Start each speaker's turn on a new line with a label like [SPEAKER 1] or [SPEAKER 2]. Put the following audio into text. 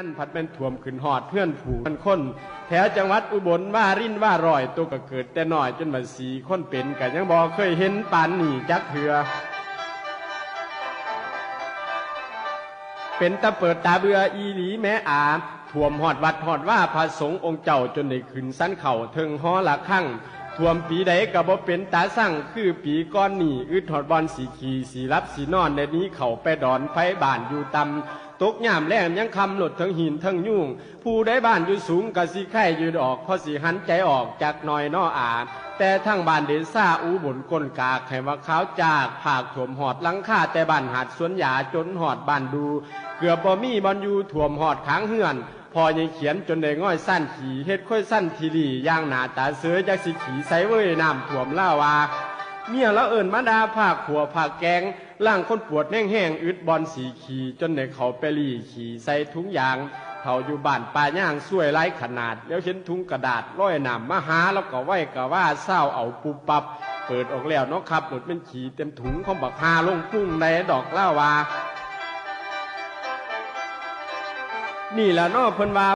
[SPEAKER 1] นั่นผัดเป็นถ่วมขึ้นหอดเพื่อนผูกันคนแถวจังหวัดอุบลว่ารินว่ารอยตัวก็เกิดแต่น้อยจนมาสีคนเป็นกันยังบอเคยเห็นปานหนีจักเถือเป็นตะเปิดตาเบืออีหลีแม่อาท่วมหอดวัดหอดว่าพระสงฆ์องค์เจ้าจนได้ขึ้นสั้นเข่าเทิงหอละข้างท่วมปีใดก็บ่เป็นตาสั่งคือปีก้อนหนีอึดหอดบอลสีขีสีรับสีนอนในนี้เข่าไปดอนไฟบานอยู่ตำ ตกยามแรงยังคำหลดทั้งหินทั้งยุ่ง ผู้ได้บ้านอยู่สูงกะสีไข่ยืดออกพอสีหันใจออกจากหน่อยนออาแต่ทั้งบ้านเดนซ่าอูบนก้นกากให้ว่าขาวจากผากถ่วมหอดหลังคาแต่บ้านหาดสวนหยาจนหอดบ้านดู เกือบบ่มีบอลยูถ่วมหอดค้างเฮือนพอยังเขียนจนได้ง่อยสั้นขี่เฮ็ดค่อยสั้นทีดีย่างหนาตาเสือจากสิขี่ใสเว้ยน้ำถ่วมล่าวา เมียละเอิญมาดาภาคขัวภาคแกงล่างคนปวดแห้งแห้งอึดบอลสีขี่จนในเขาไปรีขี่ใส่ถุงยางเขาอยู่บ้านป่าย่างสวยไร้ขนาด แล้วเห็นถุงกระดาษร้อยหนำมาหาแล้วก็ไหวกะว่าเศร้าเอาปุบปับ เปิดออกแล้วนาะครับหลุดเป็นขี่เต็มถุงของบักฮาลงพุ่งในดอกล่าวา นี่แหละนาะเพิ่นว่า